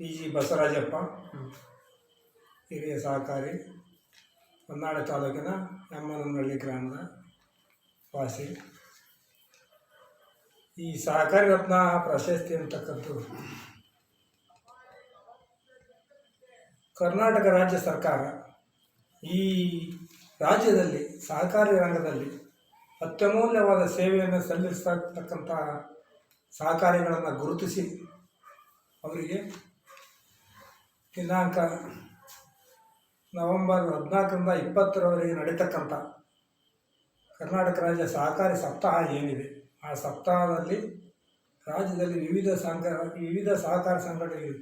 P G Basavarajappa, ಹಿರಿಯ ಸಹಕಾರಿ, ಹೊನ್ನಾಳಿ ತಾಲೂಕಿನ ಎಮ್ಮನಹಳ್ಳಿ ಗ್ರಾಮದ ವಾಸಿ. ಈ ಸಹಕಾರಿ ರತ್ನ ಪ್ರಶಸ್ತಿ ಅಂತಕ್ಕಂಥದ್ದು ಕರ್ನಾಟಕ ರಾಜ್ಯ ಸರ್ಕಾರ. ಈ ರಾಜ್ಯದಲ್ಲಿ, ಸಹಕಾರಿ ರಂಗದಲ್ಲಿ ಅತ್ಯಮೂಲ್ಯವಾದ ಸೇವೆಯನ್ನು ಸಲ್ಲಿಸ್ತಕ್ಕಂಥ ಸಹಕಾರಿಗಳನ್ನು ಗುರುತಿಸಿ, ಅವರಿಗೆ ದಿನಾಂಕ ನವೆಂಬರ್ ಹದಿನಾಲ್ಕರಿಂದ ಇಪ್ಪತ್ತರವರೆಗೆ ನಡೀತಕ್ಕಂಥ ಕರ್ನಾಟಕ ರಾಜ್ಯ ಸಹಕಾರಿ ಸಪ್ತಾಹ ಏನಿದೆ, ಆ ಸಪ್ತಾಹದಲ್ಲಿ ರಾಜ್ಯದಲ್ಲಿ ವಿವಿಧ ಸಂಘ, ವಿವಿಧ ಸಹಕಾರ ಸಂಘಟನೆಗಳು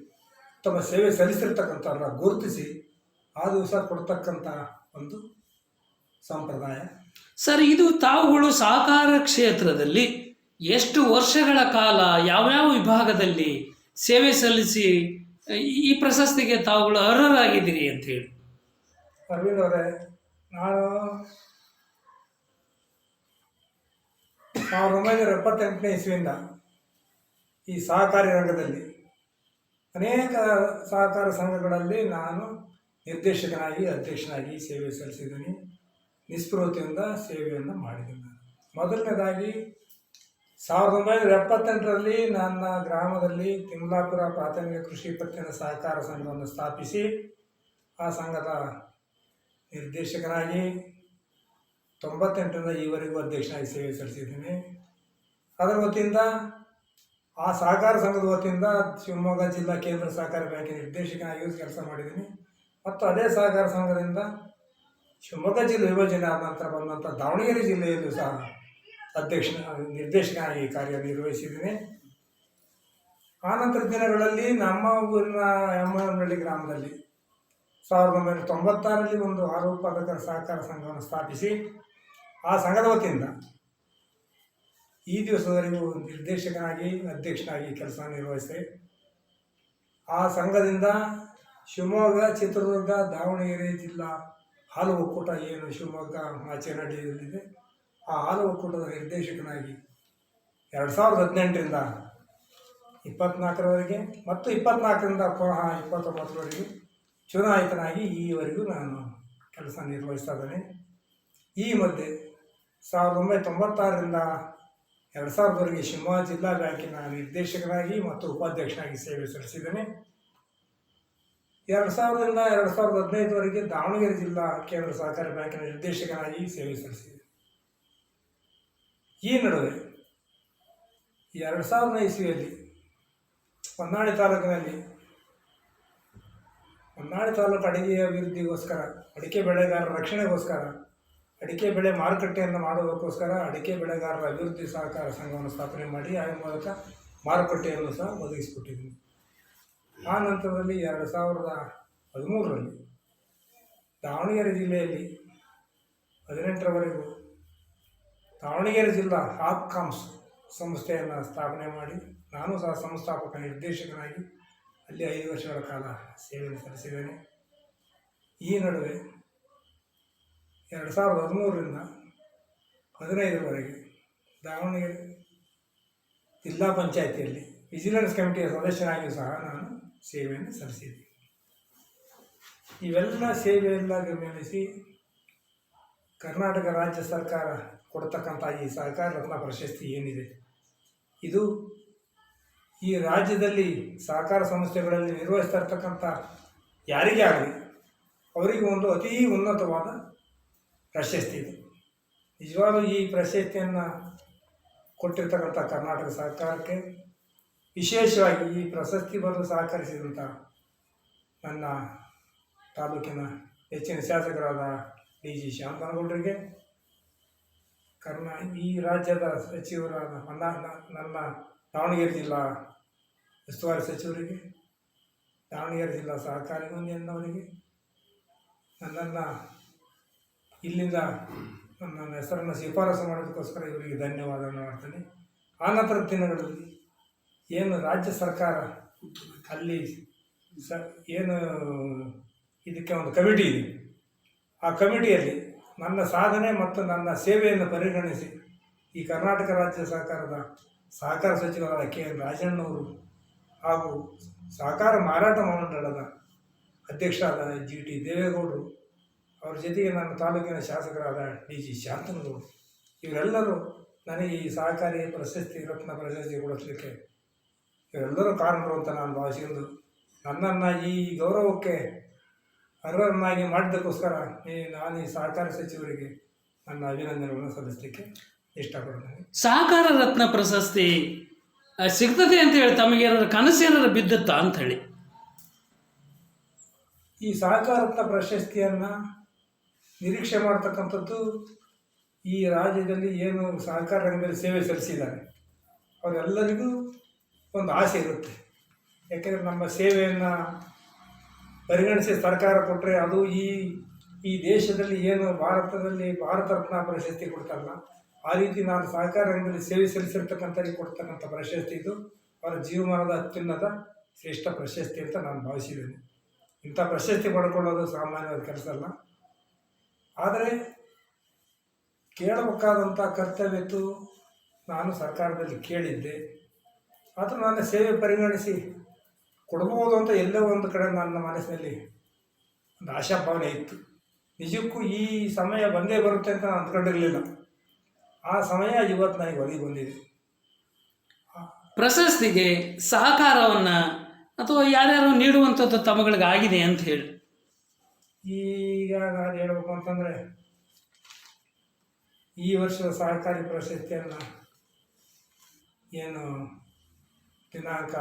ತಮ್ಮ ಸೇವೆ ಸಲ್ಲಿಸಿರ್ತಕ್ಕಂಥವ್ರನ್ನ ಗುರುತಿಸಿ ಆ ದಿವಸ ಕೊಡ್ತಕ್ಕಂಥ ಒಂದು ಸಂಪ್ರದಾಯ. ಸರ್, ಇದು ತಾವುಗಳು ಸಹಕಾರ ಕ್ಷೇತ್ರದಲ್ಲಿ ಎಷ್ಟು ವರ್ಷಗಳ ಕಾಲ, ಯಾವ್ಯಾವ ವಿಭಾಗದಲ್ಲಿ ಸೇವೆ ಸಲ್ಲಿಸಿ ಈ ಪ್ರಶಸ್ತಿಗೆ ತಾವುಗಳು ಅರ್ಹರಾಗಿದ್ದೀರಿ ಅಂತ ಹೇಳಿ. ಅರವಿಂದ್ ಅವರೇ, ನಾನು ಸಾವಿರದ ಒಂಬೈನೂರ ಎಪ್ಪತ್ತೆಂಟನೇ ಇಸ್ವಿಯಿಂದ ಈ ಸಹಕಾರಿ ರಂಗದಲ್ಲಿ ಅನೇಕ ಸಹಕಾರ ಸಂಘಗಳಲ್ಲಿ ನಾನು ನಿರ್ದೇಶಕನಾಗಿ, ಅಧ್ಯಕ್ಷನಾಗಿ ಸೇವೆ ಸಲ್ಲಿಸಿದ್ದೀನಿ. ನಿಸ್ಪೃಹತೆಯಿಂದ ಸೇವೆಯನ್ನು ಮಾಡಿದ್ದೀನಿ ಮೊದಲನೇದಾಗಿ ಸಾವಿರದ ಒಂಬೈನೂರ ಎಪ್ಪತ್ತೆಂಟರಲ್ಲಿ ನನ್ನ ಗ್ರಾಮದಲ್ಲಿ ತಿಮ್ಲಾಪುರ ಪ್ರಾಥಮಿಕ ಕೃಷಿ ಪತ್ತಿನ ಸಹಕಾರ ಸಂಘವನ್ನು ಸ್ಥಾಪಿಸಿ ಆ ಸಂಘದ ನಿರ್ದೇಶಕನಾಗಿ ತೊಂಬತ್ತೆಂಟರಿಂದ ಈವರೆಗೂ ಅಧ್ಯಕ್ಷನಾಗಿ ಸೇವೆ ಸಲ್ಲಿಸಿದ್ದೀನಿ. ಅದರ ವತಿಯಿಂದ ಆ ಸಹಕಾರ ಸಂಘದ ವತಿಯಿಂದ ಶಿವಮೊಗ್ಗ ಜಿಲ್ಲಾ ಕೇಂದ್ರ ಸಹಕಾರ ಬ್ಯಾಂಕಿನ ನಿರ್ದೇಶಕನಾಗಿಯೂ ಕೆಲಸ ಮಾಡಿದ್ದೀನಿ. ಮತ್ತು ಅದೇ ಸಹಕಾರ ಸಂಘದಿಂದ ಶಿವಮೊಗ್ಗ ಜಿಲ್ಲೆ ವಿಭಜನೆ ಆದ ನಂತರ ಬಂದಂಥ ದಾವಣಗೆರೆ ಜಿಲ್ಲೆಯಲ್ಲೂ ಸಹ ಅಧ್ಯಕ್ಷ ನಿರ್ದೇಶಕನಾಗಿ ಕಾರ್ಯನಿರ್ವಹಿಸಿದ್ದೀನಿ ಆನಂತರ ದಿನಗಳಲ್ಲಿ ನಮ್ಮ ಊರಿನ ಎಮ್ಮನಹಳ್ಳಿ ಗ್ರಾಮದಲ್ಲಿ ಸಾವಿರದ ಒಂಬೈನೂರ ತೊಂಬತ್ತಾರರಲ್ಲಿ ಒಂದು ಹಾಲು ಸಹಕಾರ ಸಂಘವನ್ನು ಸ್ಥಾಪಿಸಿ, ಆ ಸಂಘದ ವತಿಯಿಂದ ಈ ದಿವಸದವರೆಗೂ ನಿರ್ದೇಶಕನಾಗಿ, ಅಧ್ಯಕ್ಷನಾಗಿ ಕೆಲಸ ನಿರ್ವಹಿಸಿದೆ ಆ ಸಂಘದಿಂದ ಶಿವಮೊಗ್ಗ, ಚಿತ್ರದುರ್ಗ, ದಾವಣಗೆರೆ ಜಿಲ್ಲಾ, ಹಾಲು ಒಕ್ಕೂಟ ಏನು ಶಿವಮೊಗ್ಗ ಮಾಚೇನಹಳ್ಳಿಯಲ್ಲಿದೆ ಆ ಹಾಲು ಒಕ್ಕೂಟದ ನಿರ್ದೇಶಕನಾಗಿ ಎರಡು ಸಾವಿರದ ಹದಿನೆಂಟರಿಂದ ಇಪ್ಪತ್ನಾಲ್ಕರವರೆಗೆ ಮತ್ತು ಇಪ್ಪತ್ನಾಲ್ಕರಿಂದ ಪುನಃ ಇಪ್ಪತ್ತೊಂಬತ್ತರವರೆಗೆ ಚುನಾಯಿತನಾಗಿ ಈವರೆಗೂ ನಾನು ಕೆಲಸ ನಿರ್ವಹಿಸ್ತಾ ಇದ್ದೇನೆ. ಈ ಮಧ್ಯೆ ಸಾವಿರದ ಒಂಬೈನೂರ ತೊಂಬತ್ತಾರರಿಂದ ಎರಡು ಸಾವಿರದವರೆಗೆ ಶಿವಮೊಗ್ಗ ಜಿಲ್ಲಾ ಬ್ಯಾಂಕಿನ ನಿರ್ದೇಶಕನಾಗಿ ಮತ್ತು ಉಪಾಧ್ಯಕ್ಷನಾಗಿ ಸೇವೆ ಸಲ್ಲಿಸಿದ್ದೇನೆ. ಎರಡು ಸಾವಿರದಿಂದ ಎರಡು ಸಾವಿರದ ಹದಿನೈದರವರೆಗೆ ದಾವಣಗೆರೆ ಜಿಲ್ಲಾ ಕೇಂದ್ರ ಸಹಕಾರಿ ಬ್ಯಾಂಕಿನ ನಿರ್ದೇಶಕನಾಗಿ ಸೇವೆ ಸಲ್ಲಿಸಿದೆ ಈ ನಡುವೆ ಎರಡು ಸಾವಿರದ ಇಸ್ವಿಯಲ್ಲಿ, ಹೊನ್ನಾಳಿ ತಾಲೂಕಿನಲ್ಲಿ, ಹೊನ್ನಾಳಿ ತಾಲೂಕು ಅಡಿಕೆ ಅಭಿವೃದ್ಧಿಗೋಸ್ಕರ, ಅಡಿಕೆ ಬೆಳೆಗಾರರ ರಕ್ಷಣೆಗೋಸ್ಕರ, ಅಡಿಕೆ ಬೆಳೆ ಮಾರುಕಟ್ಟೆಯನ್ನು ಮಾಡುವುದಕ್ಕೋಸ್ಕರ ಅಡಿಕೆ ಬೆಳೆಗಾರರ ಅಭಿವೃದ್ಧಿ ಸಹಕಾರ ಸಂಘವನ್ನು ಸ್ಥಾಪನೆ ಮಾಡಿ, ಆ ಮೂಲಕ ಮಾರುಕಟ್ಟೆಯನ್ನು ಸಹ ಒದಗಿಸಿಕೊಟ್ಟಿದ್ದೀನಿ. ಆ ನಂತರದಲ್ಲಿ ಎರಡು ಸಾವಿರದ ಹದಿಮೂರರಲ್ಲಿ ದಾವಣಗೆರೆ ಜಿಲ್ಲೆಯಲ್ಲಿ ಹದಿನೆಂಟರವರೆಗೂ ದಾವಣಗೆರೆ ಜಿಲ್ಲಾ ಹಾಪ್ಕಾಮ್ಸ್ ಸಂಸ್ಥೆಯನ್ನು ಸ್ಥಾಪನೆ ಮಾಡಿ ನಾನು ಸಹ ಸಂಸ್ಥಾಪಕ ನಿರ್ದೇಶಕನಾಗಿ ಅಲ್ಲಿ ಐದು ವರ್ಷಗಳ ಕಾಲ ಸೇವೆಯನ್ನು ಸಲ್ಲಿಸಿದ್ದೇನೆ. ಈ ನಡುವೆ ಎರಡು ಸಾವಿರದ ಹದಿಮೂರರಿಂದ ಹದಿನೈದರವರೆಗೆ ದಾವಣಗೆರೆ ಜಿಲ್ಲಾ ಪಂಚಾಯಿತಿಯಲ್ಲಿ ವಿಜಿಲೆನ್ಸ್ ಕಮಿಟಿಯ ಸದಸ್ಯನಾಗಿಯೂ ಸಹ ನಾನು ಸೇವೆಯನ್ನು ಸಲ್ಲಿಸಿದ್ದೆ. ಇವೆಲ್ಲ ಸೇವೆಯೆಲ್ಲ ಗಮನಿಸಿ ಕರ್ನಾಟಕ ರಾಜ್ಯ ಸರ್ಕಾರ ಕೊಡ್ತಕ್ಕಂಥ ಈ ಸಹಕಾರ ರತ್ನ ಪ್ರಶಸ್ತಿ ಏನಿದೆ? ಇದು ಈ ರಾಜ್ಯದಲ್ಲಿ ಸಹಕಾರ ಸಂಸ್ಥೆಗಳಲ್ಲಿ ನಿರ್ವಹಿಸ್ತಾ ಇರ್ತಕ್ಕಂಥ ಯಾರಿಗೇ ಆಗಲಿ, ಅವರಿಗೆ ಒಂದು ಅತೀ ಉನ್ನತವಾದ ಪ್ರಶಸ್ತಿ ಇದೆ. ನಿಜವಾಗ್ಲೂ ಈ ಪ್ರಶಸ್ತಿಯನ್ನು ಕೊಟ್ಟಿರ್ತಕ್ಕಂಥ ಕರ್ನಾಟಕ ಸರ್ಕಾರಕ್ಕೆ ವಿಶೇಷವಾಗಿ ಈ ಪ್ರಶಸ್ತಿ ಬರಲು ಸಹಕರಿಸಿದಂಥ ನನ್ನ ತಾಲೂಕಿನ ಹೆಚ್ಚಿನ ಶಾಸಕರಾದ ಡಿ ಜಿ ಶ್ಯಾಮನಗೌಡರಿಗೆ ಕರ್ನಾ, ಈ ರಾಜ್ಯದ ಸಚಿವರಾದ ನನ್ನ ನನ್ನ ದಾವಣಗೆರೆ ಜಿಲ್ಲಾ ಉಸ್ತುವಾರಿ ಸಚಿವರಿಗೆ, ದಾವಣಗೆರೆ ಜಿಲ್ಲಾ ಸಹಕಾರಿ ಮುಂದಿನವರಿಗೆ ನನ್ನನ್ನು ಇಲ್ಲಿಂದ ನನ್ನ ಹೆಸರನ್ನು ಶಿಫಾರಸು ಮಾಡೋದಕ್ಕೋಸ್ಕರ ಇವರಿಗೆ ಧನ್ಯವಾದವನ್ನು ಮಾಡ್ತೇನೆ. ಆನಂತರ ದಿನಗಳಲ್ಲಿ ಏನು ರಾಜ್ಯ ಸರ್ಕಾರ ಅಲ್ಲಿ ಸ, ಏನು ಇದಕ್ಕೆ ಒಂದು ಕಮಿಟಿ ಇದೆ. ಆ ಕಮಿಟಿಯಲ್ಲಿ ನನ್ನ ಸಾಧನೆ ಮತ್ತು ನನ್ನ ಸೇವೆಯನ್ನು ಪರಿಗಣಿಸಿ ಈ ಕರ್ನಾಟಕ ರಾಜ್ಯ ಸರ್ಕಾರದ ಸಹಕಾರ ಸಚಿವರಾದ ಕೆ ಎನ್ ರಾಜಣ್ಣವರು ಹಾಗೂ ಸಹಕಾರ ಮಾರಾಟ ಮಂಡಳದ ಅಧ್ಯಕ್ಷರಾದ ಜಿ ಟಿ ದೇವೇಗೌಡರು, ಅವರ ಜೊತೆಗೆ ನನ್ನ ತಾಲೂಕಿನ ಶಾಸಕರಾದ ಡಿ ಜಿ ಶಾಂತನಗೌಡರು ಇವರೆಲ್ಲರೂ ನನಗೆ ಈ ಸಹಕಾರಿ ಪ್ರಶಸ್ತಿ, ರತ್ನ ಪ್ರಶಸ್ತಿ ಕೊಡಿಸಲಿಕ್ಕೆ ಇವರೆಲ್ಲರೂ ಕಾರಣರು ಅಂತ ನಾನು ಭಾವಿಸಿಕೊಂಡು ನನ್ನನ್ನು ಈ ಗೌರವಕ್ಕೆ ಅರ್ಹರನ್ನಾಗಿ ಮಾಡಿದ್ದಕ್ಕೋಸ್ಕರ ಈ ನಾನು ಈ ಸಹಕಾರ ಸಚಿವರಿಗೆ ನನ್ನ ಅಭಿನಂದನೆಗಳನ್ನು ಸಲ್ಲಿಸಲಿಕ್ಕೆ ಇಷ್ಟಪಡ್ತೇನೆ. ಸಹಕಾರ ರತ್ನ ಪ್ರಶಸ್ತಿ ಸಿಗ್ತದೆ ಅಂತ ಹೇಳಿ ತಮಗೆ ಏನಾರು ಕನಸು ಏನಾದ್ರು ಬಿದ್ದತ್ತಾ ಅಂತ ಹೇಳಿ? ಈ ಸಹಕಾರತ್ನ ಪ್ರಶಸ್ತಿಯನ್ನು ನಿರೀಕ್ಷೆ ಮಾಡ್ತಕ್ಕಂಥದ್ದು ಈ ರಾಜ್ಯದಲ್ಲಿ ಏನು ಸಹಕಾರ ರಂಗದಲ್ಲಿ ಸೇವೆ ಸಲ್ಲಿಸಿದ್ದಾರೆ ಅವರೆಲ್ಲರಿಗೂ ಒಂದು ಆಸೆ ಇರುತ್ತೆ. ಯಾಕೆಂದರೆ ನಮ್ಮ ಸೇವೆಯನ್ನು ಪರಿಗಣಿಸಿ ಸರ್ಕಾರ ಕೊಟ್ಟರೆ ಅದು ಈ ಈ ದೇಶದಲ್ಲಿ ಏನು ಭಾರತದಲ್ಲಿ ಭಾರತ ರತ್ನ ಪ್ರಶಸ್ತಿ ಕೊಡ್ತಾರಲ್ಲ, ಆ ರೀತಿ ನಾನು ಸಹಕಾರ ಸೇವೆ ಸಲ್ಲಿಸಿರ್ತಕ್ಕಂಥವ್ರಿಗೆ ಕೊಡ್ತಕ್ಕಂಥ ಪ್ರಶಸ್ತಿ ಇದು. ಅವರ ಜೀವಮಾನದ ಅತ್ಯುನ್ನತ, ಶ್ರೇಷ್ಠ ಪ್ರಶಸ್ತಿ ಅಂತ ನಾನು ಭಾವಿಸಿದ್ದೇನೆ. ಇಂಥ ಪ್ರಶಸ್ತಿ ಪಡ್ಕೊಳ್ಳೋದು ಸಾಮಾನ್ಯವಾದ ಕೆಲಸ ಅಲ್ಲ. ಆದರೆ ಕೇಳಬೇಕಾದಂಥ ಕರ್ತವ್ಯತ್ತು ನಾನು ಸರ್ಕಾರದಲ್ಲಿ ಕೇಳಿದ್ದೆ. ಆದರೂ ನನ್ನ ಸೇವೆ ಪರಿಗಣಿಸಿ ಕೊಡ್ಬೋದು ಅಂತ ಎಲ್ಲೋ ಒಂದು ಕಡೆ ನನ್ನ ಮನಸ್ಸಿನಲ್ಲಿ ಒಂದು ಆಶಾಭಾವನೆ ಇತ್ತು. ನಿಜಕ್ಕೂ ಈ ಸಮಯ ಬಂದೇ ಬರುತ್ತೆ ಅಂತ ನಾನು ಅಂದ್ಕೊಂಡಿರಲಿಲ್ಲ. ಆ ಸಮಯ ಇವತ್ತು ನನಗೆ ಒದಗಿ ಬಂದಿದೆ. ಪ್ರಶಸ್ತಿಗೆ ಸಹಕಾರವನ್ನು ಅಥವಾ ಯಾರ್ಯಾರು ನೀಡುವಂಥದ್ದು ತಮಗಳಿಗಾಗಿದೆ ಅಂತ ಹೇಳಿ. ಈಗ ನಾನು ಹೇಳ್ಬೇಕು ಅಂತಂದರೆ ಈ ವರ್ಷದ ಸಹಕಾರಿ ಪ್ರಶಸ್ತಿಯನ್ನು ಏನು ದಿನಾಂಕ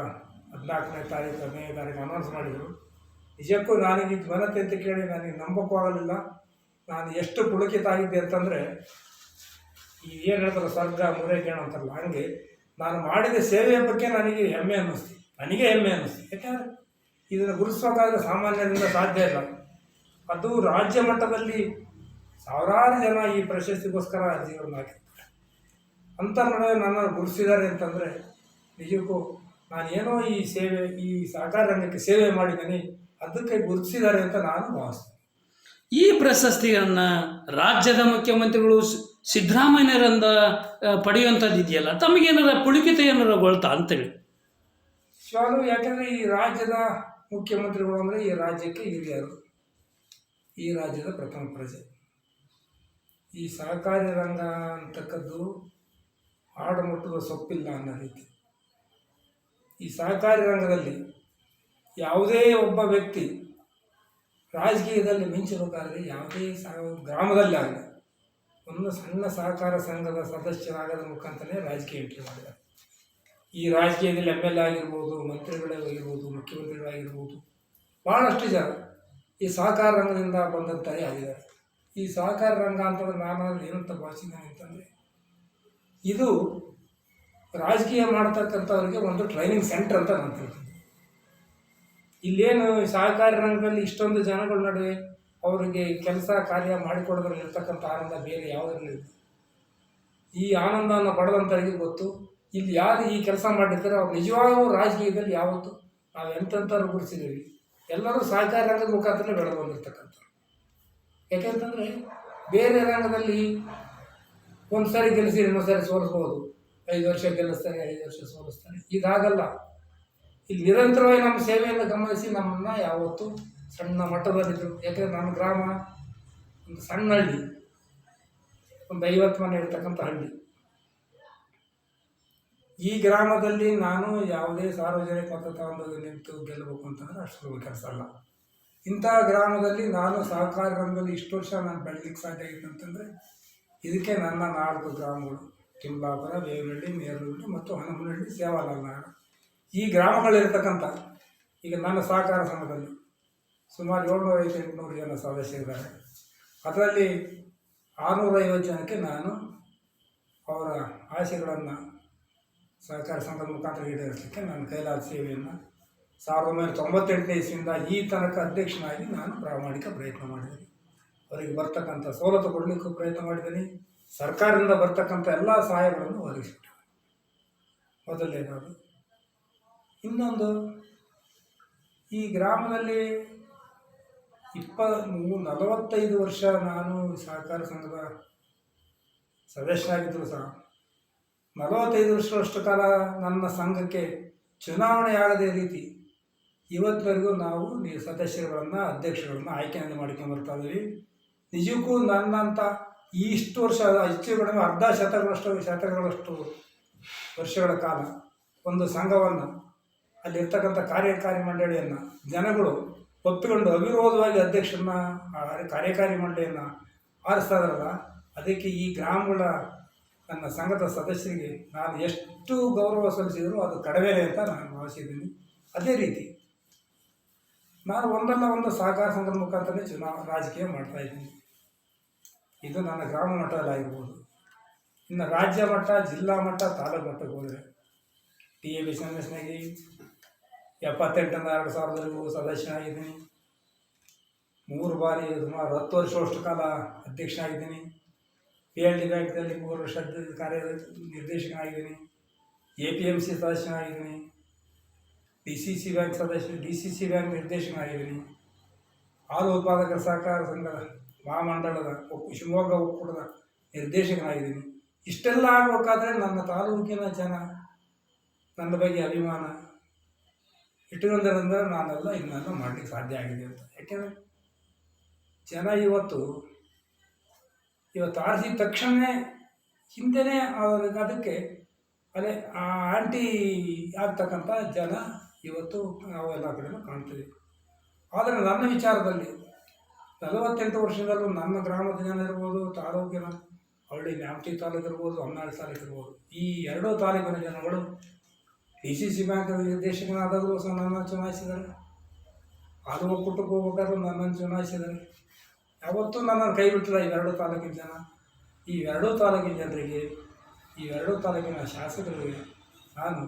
ಹದಿನಾಲ್ಕನೇ ತಾರೀಕು ಹದಿನೈದು ತಾರೀಕು ಅನೌನ್ಸ್ ಮಾಡಿದರು. ನಿಜಕ್ಕೂ ನನಗೆ ಇದು ಬರುತ್ತೆ ಅಂತ ಕೇಳಿ ನನಗೆ ನಂಬಕ್ಕೂ ಆಗಲಿಲ್ಲ. ನಾನು ಎಷ್ಟು ಪುಳಕಿತ ಆಗಿದ್ದೆ ಅಂತಂದರೆ, ಈ ಏನು ಹೇಳ್ತಾರೆ ಸ್ವರ್ಗ ಮುರೇಗೇಣ ಅಂತಾರಲ್ಲ, ಹಂಗೆ ನಾನು ಮಾಡಿದ ಸೇವೆಯ ಬಗ್ಗೆ ನನಗೆ ಹೆಮ್ಮೆ ಅನ್ನಿಸ್ತು. ನನಗೆ ಹೆಮ್ಮೆ ಅನ್ನಿಸ್ತು. ಯಾಕೆಂದರೆ ಇದನ್ನು ಗುರುತಿಸೋಕ್ಕಾದ್ರೆ ಸಾಮಾನ್ಯರಿಂದ ಸಾಧ್ಯ ಇಲ್ಲ. ಅದು ರಾಜ್ಯ ಮಟ್ಟದಲ್ಲಿ ಸಾವಿರಾರು ಜನ ಈ ಪ್ರಶಸ್ತಿಗೋಸ್ಕರ ಅರ್ಜಿಗಳನ್ನು ಹಾಕಿರ್ತಾರೆ. ಅಂತ ನಡುವೆ ನನ್ನನ್ನು ಗುರುತಿಸಿದ್ದಾರೆ ಅಂತಂದರೆ, ನಿಜಕ್ಕೂ ನಾನೇನೋ ಈ ಸೇವೆ ಈ ಸಹಕಾರ ರಂಗಕ್ಕೆ ಸೇವೆ ಮಾಡಿದ್ದೀನಿ ಅದಕ್ಕೆ ಗುರುತಿಸಿದ್ದಾರೆ ಅಂತ ನಾನು ಭಾವಿಸ್ತೇನೆ. ಈ ಪ್ರಶಸ್ತಿಯನ್ನು ರಾಜ್ಯದ ಮುಖ್ಯಮಂತ್ರಿಗಳು ಸಿದ್ದರಾಮಯ್ಯರಿಂದ ಪಡೆಯುವಂಥದ್ದು ಇದೆಯಲ್ಲ ತಮಗೇನಾರ ಪುಳಿಕಿತ ಏನಾರ ಗೊಳ್ತಾ ಅಂತೇಳಿ? ಶಿವಾಲು ಯಾಕಂದರೆ ಈ ರಾಜ್ಯದ ಮುಖ್ಯಮಂತ್ರಿಗಳು ಅಂದರೆ ಈ ರಾಜ್ಯಕ್ಕೆ ಹಿರಿಯರು. ಈ ರಾಜ್ಯದ ಪ್ರಥಮ ಪ್ರಜೆ. ಈ ಸಹಕಾರಿ ರಂಗ ಅಂತಕ್ಕದ್ದು ಆಡು ಮುಟ್ಟುವ ಸೊಪ್ಪಿಲ್ಲ ಅನ್ನೋ ರೀತಿ. ಈ ಸಹಕಾರಿ ರಂಗದಲ್ಲಿ ಯಾವುದೇ ಒಬ್ಬ ವ್ಯಕ್ತಿ ರಾಜಕೀಯದಲ್ಲಿ ಮಿಂಚಬೇಕಾದ್ರೆ ಯಾವುದೇ ಸಹ ಗ್ರಾಮದಲ್ಲಿ ಆಗಲಿ, ಒಂದು ಸಣ್ಣ ಸಹಕಾರ ಸಂಘದ ಸದಸ್ಯರಾಗದ ಮುಖಾಂತರನೇ ರಾಜಕೀಯ ಎಂಟ್ರಿ ಮಾಡಿದ್ದಾರೆ. ಈ ರಾಜಕೀಯದಲ್ಲಿ ಎಂ ಎಲ್ ಎ ಆಗಿರ್ಬೋದು ಮಂತ್ರಿಗಳಾಗಿರ್ಬೋದು ಮುಖ್ಯಮಂತ್ರಿಗಳಾಗಿರ್ಬೋದು ಭಾಳಷ್ಟು ಜನ ಈ ಸಹಕಾರ ರಂಗದಿಂದ ಬಂದಂತಾಗಿ ಆಗಿದ್ದಾರೆ. ಈ ಸಹಕಾರ ರಂಗ ಅಂತಂದ್ರೆ ನಾನು ಏನಂತ ಭಾಷೆ ಅಂತಂದರೆ ಇದು ರಾಜಕೀಯ ಮಾಡ್ತಕ್ಕಂಥವ್ರಿಗೆ ಒಂದು ಟ್ರೈನಿಂಗ್ ಸೆಂಟರ್ ಅಂತ ನಾನು ತಿಳ್ತೀನಿ ಇಲ್ಲೇನು ಸಹಕಾರಿ ರಂಗದಲ್ಲಿ ಇಷ್ಟೊಂದು ಜನಗಳ ನಡುವೆ ಅವರಿಗೆ ಕೆಲಸ ಕಾರ್ಯ ಮಾಡಿಕೊಡೋದ್ರಲ್ಲಿ ಇರ್ತಕ್ಕಂಥ ಆನಂದ ಬೇರೆ ಯಾವುದರಲ್ಲಿ ಈ ಆನಂದವನ್ನು ಪಡೆದಂಥವ್ರಿಗೆ ಗೊತ್ತು. ಇಲ್ಲಿ ಯಾರು ಈ ಕೆಲಸ ಮಾಡಿರ್ತಾರೆ, ಅವ್ರು ನಿಜವಾಗೂ ರಾಜಕೀಯದಲ್ಲಿ ಯಾವತ್ತು ನಾವು ಎಂತೆಂಥವ್ರು ಗುರುತಿಸಿದ್ದೀವಿ. ಎಲ್ಲರೂ ಸಹಕಾರ ರಂಗದ ಮುಖಾಂತರ ಬೆಳೆದು ಬಂದಿರ್ತಕ್ಕಂಥ ಯಾಕೆಂತಂದರೆ ಬೇರೆ ರಂಗದಲ್ಲಿ ಒಂದು ಸಾರಿ ಗೆಲ್ಲಿಸಿ ಇನ್ನೊಂದು ಸಾರಿ ಸೋಲಿಸ್ಬೋದು. ಐದು ವರ್ಷ ಗೆಲ್ಲಿಸ್ತಾರೆ ಐದು ವರ್ಷ ಸೋಲಿಸ್ತಾರೆ ಇದಾಗಲ್ಲ. ಇಲ್ಲಿ ನಿರಂತರವಾಗಿ ನಮ್ಮ ಸೇವೆಯನ್ನು ಗಮನಿಸಿ ನಮ್ಮನ್ನು ಯಾವತ್ತೂ ಸಣ್ಣ ಮಟ್ಟದಲ್ಲಿದ್ದರು ಯಾಕೆಂದರೆ ನಮ್ಮ ಗ್ರಾಮ ಒಂದು ಸಣ್ಣ ಹಳ್ಳಿ. ಒಂದು ಐವತ್ತು ಮನೆ ಇರ್ತಕ್ಕಂಥ ಹಳ್ಳಿ. ಈ ಗ್ರಾಮದಲ್ಲಿ ನಾನು ಯಾವುದೇ ಸಾರ್ವಜನಿಕ ಮತ ತಗೊಂಡು ನಿಂತು ಗೆಲ್ಲಬೇಕು ಅಂತಂದರೆ ಅಷ್ಟು ಕೆಲಸ ಅಲ್ಲ. ಇಂಥ ಗ್ರಾಮದಲ್ಲಿ ನಾನು ಸಹಕಾರ ರಂಗದಲ್ಲಿ ಇಷ್ಟು ವರ್ಷ ನಾನು ಬೆಳಲಿಕ್ಕೆ ಸಾಧ್ಯ ಆಯಿತು ಅಂತಂದರೆ ಇದಕ್ಕೆ ನನ್ನ ನಾಲ್ಕು ಗ್ರಾಮಗಳು. ತಿಮ್ಲಾಪುರ ದೇವನಹಳ್ಳಿ ನೇರಲಹಳ್ಳಿ ಮತ್ತು ಹನುಮನಹಳ್ಳಿ ಸೇವಾಲಾಲ್ನಗರ ಈ ಗ್ರಾಮಗಳಿರ್ತಕ್ಕಂಥ, ಈಗ ನನ್ನ ಸಹಕಾರ ಸಂಘದಲ್ಲಿ ಸುಮಾರು ಏಳ್ನೂರ ಐವತ್ತು ಎಂಟುನೂರು ಜನ ಸದಸ್ಯರಿದ್ದಾರೆ ಅದರಲ್ಲಿ ಆರುನೂರೈವತ್ತು ಜನಕ್ಕೆ ನಾನು ಅವರ ಆಸೆಗಳನ್ನು ಸಹಕಾರ ಸಂಘದ ಮುಖಾಂತರ ಈಡೇರಿಸಲಿಕ್ಕೆ ನನ್ನ ಕೈಲಾದ ಸೇವೆಯನ್ನು ಸಾವಿರದ ಒಂಬೈನೂರ ತೊಂಬತ್ತೆಂಟನೇ ಇಸ್ವಿಯಿಂದ ಈ ತನಕ ಅಧ್ಯಕ್ಷನಾಗಿ ನಾನು ಪ್ರಾಮಾಣಿಕ ಪ್ರಯತ್ನ ಮಾಡಿದ್ದೀನಿ. ಅವರಿಗೆ ಬರ್ತಕ್ಕಂಥ ಸವಲತ್ತು ಕೊಡಲಿಕ್ಕೂ ಪ್ರಯತ್ನ ಮಾಡಿದ್ದೀನಿ. ಸರ್ಕಾರದಿಂದ ಬರ್ತಕ್ಕಂಥ ಎಲ್ಲ ಸಹಾಯಗಳನ್ನು ಒದಗಿಸಿಬಿಟ್ಟು ಮೊದಲನೇದಾದ್ರು ಇನ್ನೊಂದು, ಈ ಗ್ರಾಮದಲ್ಲಿ ಇಪ್ಪ ನಲವತ್ತೈದು ವರ್ಷ ನಾನು ಸಹಕಾರ ಸಂಘದ ಸದಸ್ಯರಾಗಿದ್ದರೂ ಸಹ, ನಲವತ್ತೈದು ವರ್ಷದಷ್ಟು ಕಾಲ ನನ್ನ ಸಂಘಕ್ಕೆ ಚುನಾವಣೆ ಆಗದೇ ರೀತಿ ಇವತ್ತಿನವರೆಗೂ ನಾವು ನೀವು ಸದಸ್ಯರುಗಳನ್ನು, ಅಧ್ಯಕ್ಷರುಗಳನ್ನು ಆಯ್ಕೆಯನ್ನು ಮಾಡ್ಕೊಂಡು ಬರ್ತಾ ಇದ್ದೀವಿ. ನಿಜಕ್ಕೂ ನನ್ನಂಥ ಈ ಇಷ್ಟು ವರ್ಷ ಹೆಚ್ಚು ಕಡಿಮೆ ಅರ್ಧ ಶತಕಗಳಷ್ಟು ಶತಕಗಳಷ್ಟು ವರ್ಷಗಳ ಕಾಲ ಒಂದು ಸಂಘವನ್ನು, ಅಲ್ಲಿರ್ತಕ್ಕಂಥ ಕಾರ್ಯಕಾರಿ ಮಂಡಳಿಯನ್ನು ಜನಗಳು ಒಪ್ಪಿಕೊಂಡು ಅವಿರೋಧವಾಗಿ ಅಧ್ಯಕ್ಷರನ್ನ ಕಾರ್ಯಕಾರಿ ಮಂಡಳಿಯನ್ನು ಆರಿಸ್ತಾ ಇದಾರಲ್ಲ ಅದಕ್ಕೆ ಈ ಗ್ರಾಮಗಳ ನನ್ನ ಸಂಘದ ಸದಸ್ಯರಿಗೆ ನಾನು ಎಷ್ಟು ಗೌರವ ಸಲ್ಲಿಸಿದರೂ ಅದು ಕಡಿಮೆನೆ ಅಂತ ನಾನು ಭಾವಿಸಿದ್ದೀನಿ. ಅದೇ ರೀತಿ ನಾನು ಒಂದಲ್ಲ ಒಂದು ಸಹಕಾರ ಸಂಘದ ಮುಖಾಂತರ ಚುನಾವ, ರಾಜಕೀಯ ಮಾಡ್ತಾ ಇದ್ದೀನಿ. ಇದು ನನ್ನ ಗ್ರಾಮ ಮಟ್ಟದಲ್ಲಾಗಿರ್ಬೋದು ಇನ್ನು ರಾಜ್ಯ ಮಟ್ಟ, ಜಿಲ್ಲಾ ಮಟ್ಟ, ತಾಲೂಕು ಮಟ್ಟಕ್ಕೆ ಹೋದರೆ ಟಿ ಎ ಬಿ ಸಂಘಟನೆಗೆ ಎಪ್ಪತ್ತೆಂಟರಿಂದ ಎರಡು ಸಾವಿರದವರೆಗೂ ಸದಸ್ಯನಾಗಿದ್ದೀನಿ. ಮೂರು ಬಾರಿ ಸುಮಾರು ಹತ್ತು ವರ್ಷವಷ್ಟು ಕಾಲ ಅಧ್ಯಕ್ಷನಾಗಿದ್ದೀನಿ. ಪಿ ಎಲ್ ಡಿ ಬ್ಯಾಂಕ್ದಲ್ಲಿ ಮೂರು ವರ್ಷ ಕಾರ್ಯ ನಿರ್ದೇಶಕನಾಗಿದ್ದೀನಿ. ಎ ಪಿ ಎಂ ಸಿ ಸದಸ್ಯನಾಗಿದ್ದೀನಿ. ಡಿ ಸಿ ಸಿ ಬ್ಯಾಂಕ್ ಸದಸ್ಯ, ಡಿ ಸಿ ಸಿ ಬ್ಯಾಂಕ್ ನಿರ್ದೇಶಕನಾಗಿದ್ದೀನಿ. ಹಾಲು ಉತ್ಪಾದಕರ ಸಹಕಾರ ಸಂಘದ ಮಹಾಮಂಡಳದ ಒಕ್ಕೂ ಶಿವಮೊಗ್ಗ ಒಕ್ಕೂಟದ ನಿರ್ದೇಶಕನಾಗಿದ್ದೀನಿ. ಇಷ್ಟೆಲ್ಲ ಆಗಬೇಕಾದ್ರೆ ನನ್ನ ತಾಲೂಕಿನ ಜನ, ನನ್ನ ಬಗ್ಗೆ ಅಭಿಮಾನ ಇಟ್ಟುಕೊಂಡರಂದ್ರೆ ನಾನೆಲ್ಲ ಇನ್ನೆಲ್ಲ ಮಾಡಲಿಕ್ಕೆ ಸಾಧ್ಯ ಆಗಿದೆ ಅಂತ. ಯಾಕೆಂದರೆ ಜನ ಇವತ್ತು ಇವತ್ತು ಆರಿಸಿದ ತಕ್ಷಣವೇ ಹಿಂದೆನೇ ಅದಕ್ಕೆ, ಅದೇ ಆ ಆಂಟಿ ಆಗ್ತಕ್ಕಂಥ ಜನ ಇವತ್ತು ನಾವು ಎಲ್ಲ ಕಡೆಯೂ ಕಾಣ್ತೀವಿ ಆದರೆ ನನ್ನ ವಿಚಾರದಲ್ಲಿ ನಲವತ್ತೆಂಟು ವರ್ಷದಲ್ಲೂ ನನ್ನ ಗ್ರಾಮದ ಜನ ಇರ್ಬೋದು ತಾಲೂಕಿನ ಹಳ್ಳಿ ನ್ಯಾಮತಿ ತಾಲೂಕು ಇರ್ಬೋದು ಹೊನ್ನಾಳಿ ತಾಲೂಕು ಇರ್ಬೋದು ಈ ಎರಡೂ ತಾಲೂಕಿನ ಜನಗಳು ಡಿ ಸಿ ಸಿ ಬ್ಯಾಂಕ್ ನಿರ್ದೇಶಕನಾದಾಗಲೂ ಸಹ ನನ್ನನ್ನು ಚುನಾಯಿಸಿದ್ದಾರೆ. ಅದು ಒಕ್ಕೂಟಕ್ಕೆ ಹೋಗ್ಬೇಕಾದ್ರೂ ನನ್ನನ್ನು ಚುನಾಯಿಸಿದ್ದಾರೆ. ಯಾವತ್ತೂ ನನ್ನನ್ನು ಕೈ ಬಿಟ್ಟಿಲ್ಲ ಇವೆರಡು ತಾಲೂಕಿನ ಜನ. ಈ ಎರಡೂ ತಾಲೂಕಿನ ಜನರಿಗೆ, ಈ ಎರಡೂ ತಾಲೂಕಿನ ಶಾಸಕರಿಗೆ ನಾನು